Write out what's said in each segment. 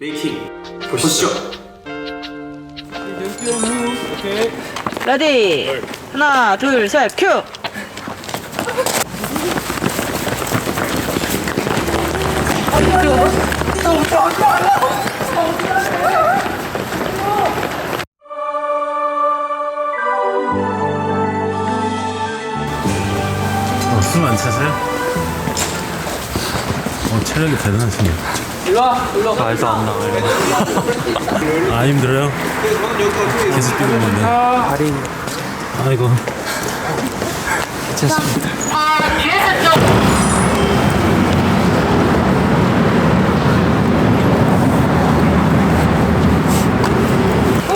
메이킹 보시죠. 레디 하나 둘 셋 큐. 어, 숨안 차세요? 어, 체력이 대단하시네요. 말도 안 나와요. 아, 힘들어요? 계속 뛰고 있는데. 다리 아이고. 괜찮습니다.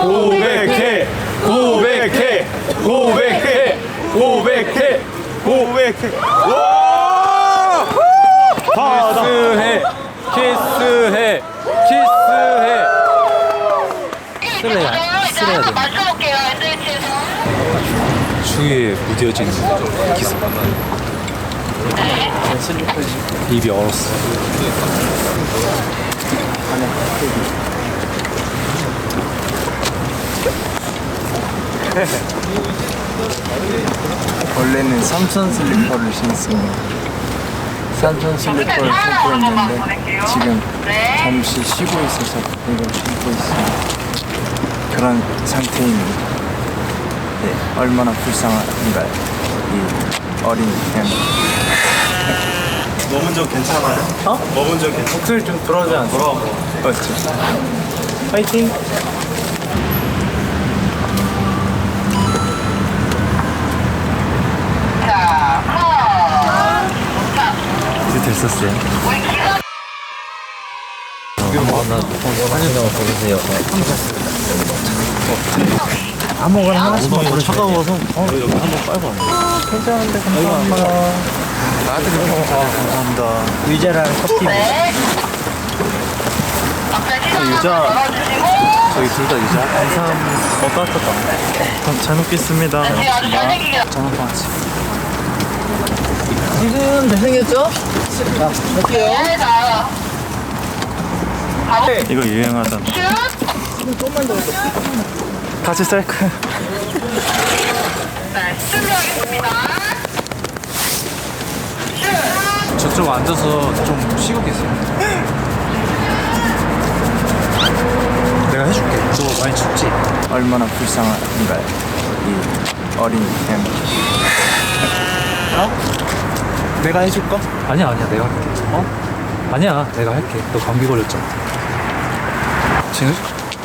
고백해, 고백해, 고백해, 고백해, 고백해. 와! 키스해, 키스해, 키스해. 쓰레야, 쓰레야 돼. 맞춰볼게요, 샌드위치에서. 추위에 무뎌진 기스. 입이 얼었어. 원래는 삼천 슬리퍼를 신습니다. 삼천 슬리퍼를 신고 있는데 지금 잠시 쉬고 있어서 이걸 신고 있습니다. 그런 상태입니다. 네, 얼마나 불쌍한가요? 이 어린 양. 몸은 좀 괜찮아요? 어? 몸은 좀 괜찮아. 목소리 좀 돌아오지 않아요? 맞죠? 파이팅! 자, 이제 됐었어요. 어, 나 사진 좀 보세요. 아무거나 하나씩 먹으면 차가워서 어, 여기 한번 빨고 왔네. 괜찮은데 감사합니다. 나한테 그런 거 감사합니다. 의자랑 커피. 네. 유자. 저희 둘다 유자. 감사합니다. 어, 따뜻하다. 잘 먹겠습니다. 지금 아주 잘생기게 지금 잘생겼죠? 네, 자. 이거 유행하잖아. 같이 셀카. 네, 준비하겠습니다. 저쪽 앉아서 좀 쉬고 계세요. 내가 해줄게. 너 많이 춥지? 얼마나 불쌍한가요? 이 어린 양. 내가 해줄까? 아니야 아니야 내가 할게. 어? 아니야 내가 할게. 너 감기 걸렸잖아. 진우?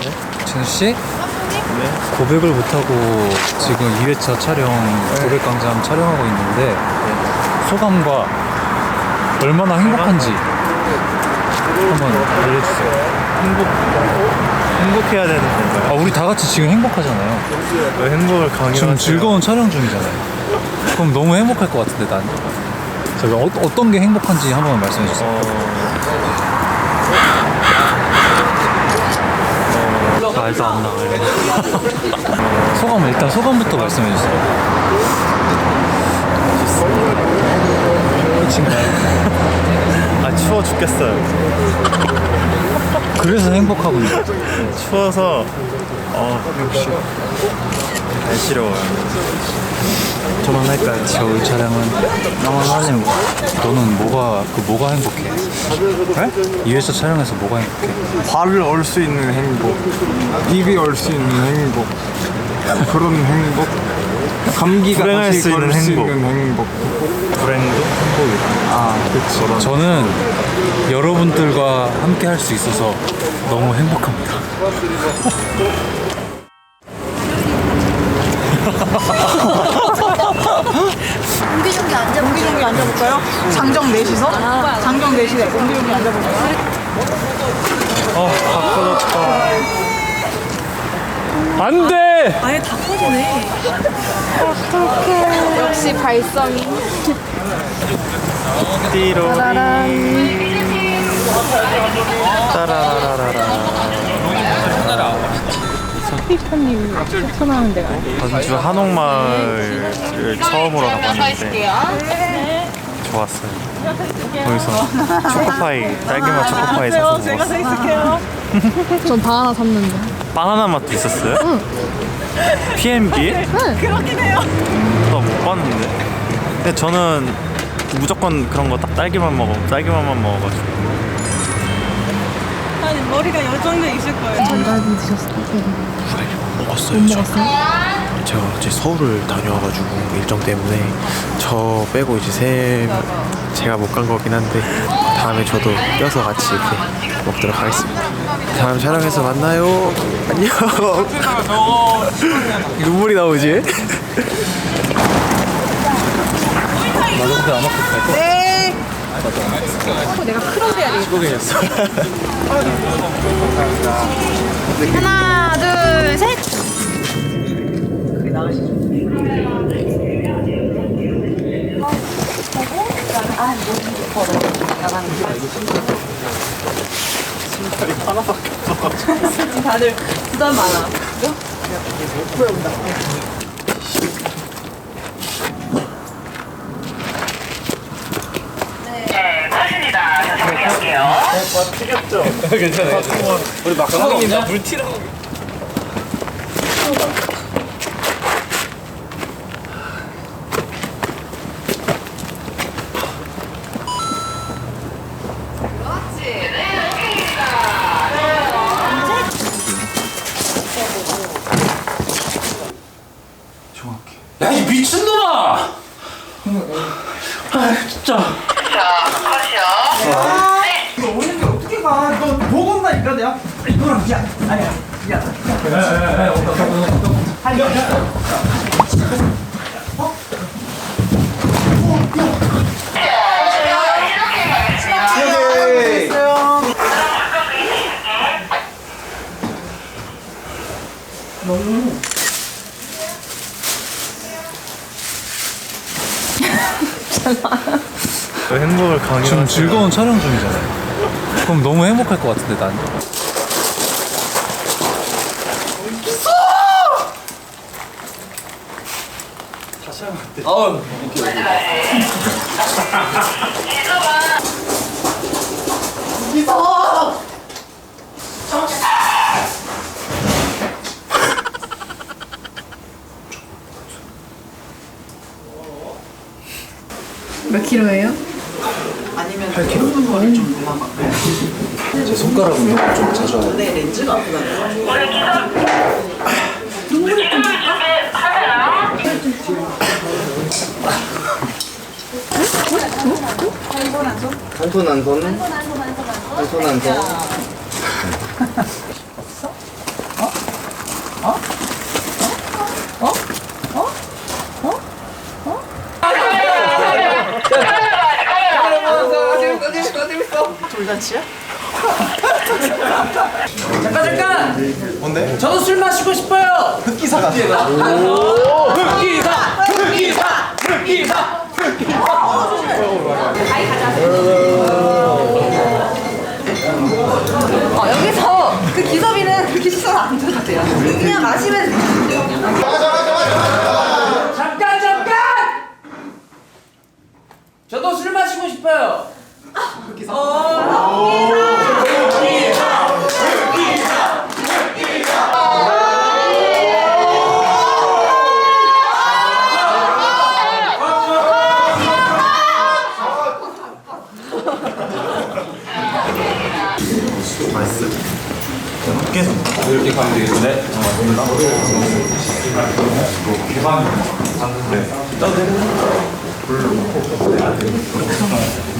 네? 진우 씨? 네. 고백을 못하고 지금 2회차 촬영 고백광장 촬영하고 있는데 소감과 얼마나 행복한지 한번 알려주세요. 행복 행복해야 되는 건가요? 아 우리 다 같이 지금 행복하잖아요. 왜 행복을 강요하세요? 지금 즐거운 촬영 중이잖아요. 그럼 너무 행복할 것 같은데 난. 제가 어, 어떤 게 행복한지 한 번만 말씀해 주세요. 말도 안 나와요. 소감 일단 소감부터 말씀해 주세요. 끝인가요? 아 추워 죽겠어요. 그래서 행복하고 있는 추워서 어 역시 날씨로워요. 저만 할까요? 겨울 촬영은 나만 하려고. 너는 뭐가 그 뭐가 행복해? 네? 2회차 촬영에서 뭐가 행복해? 화를 얼수 있는 행복, 입이 얼 수 있는 행복, 그런 행복, 감기가 불행할 다시 수 있는 수 행복. 있는 행복. 불행도 행복이다. 아, 그치. 저는 여러분들과 함께 할 수 있어서 너무 행복합니다. 앉아볼까요? 장정 넷이서? 장정 넷이래. 옹기종기 앉아볼까요? 안 돼! 아예 다 커지네. 어떡해. 역시 발성이. 전주 한옥마을을 처음으로 서 가봤는데 있을게요. 좋았어요. 거기서 초코파이, 딸기맛 초코파이 사서 제가 먹었어요. 서 있을게요. 전 바나나 샀는데. 바나나 맛도 있었어요? 응. PNB? 그렇긴 해요. 나 못 봤는데. 근데 저는 무조건 그런 거 딱 딸기만 먹어, 딸기맛만 먹어가지고. 아니 머리가 열정도 있을 거예요. 전갈비 드셨어요? 먹었어요. 저. 제가 이제 서울을 다녀와가지고 일정 때문에 저 빼고 이제 세 제가 못 간 거긴 한데 다음에 저도 껴서 같이 이렇게 먹도록 하겠습니다. 다음 촬영에서 만나요. 안녕. 눈물이 나오지? 나도 근데 안 먹고 갈 거. 네. 찍고 계셨어. 하나. 다들 부담 많아. 네, 맞습니다. 자, 정리할게요. 우리 막상인데 물 튀는 거. 야, 이 미친놈아! 아, 진짜. 자, 컷이요. 네. 너 오는 게 어떻게 가? 너 먹었나니까 내가. 이거랑 미안. 아니야. 미안. 그 행복을 지금 강요하시는 즐거운 촬영 중이잖아요. 그럼 너무 행복할 것 같은데 난. 몇 킬로예요? 제 손가락 운동 좀 자주 하고. 내 렌즈가 아프다. 우리 기사. 눈물이 좀 하나요? 한손 한 손. 한손한 손. 돌잔치야? 저도 술 마시고 싶어요. 흑기사가. 흑기사. 흑기사. 흑기사. 어, 여기서 그 기섭이는 그렇게 시선 안 줘도 돼요. 그냥 마시면. 잠깐 잠깐. 저도 술 마시고 싶어요. 기사. 어, 럭키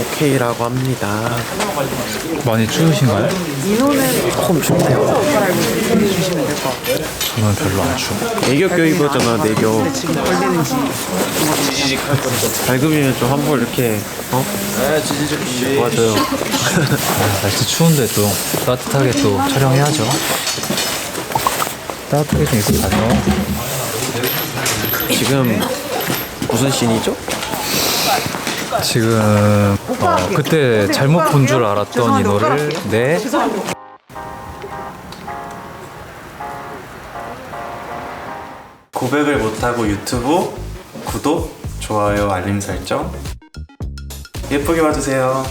오케이라고 합니다. 많이 추우신가요? 조금 춥네요. 저는 별로 안 추워. 애교 교육이잖아, 내교. 밝으면 좀 한번 이렇게, 어? 도와줘요. 아, 날씨 추운데 또 따뜻하게 또 촬영해야죠. 따뜻하게 좀 입고 다녀. 지금 무슨 씬이죠? 지금 어, 그때 잘못 본 줄 알았던 이 노래를 내 고백을 못하고 유튜브 구독, 좋아요, 알림 설정 예쁘게 봐주세요.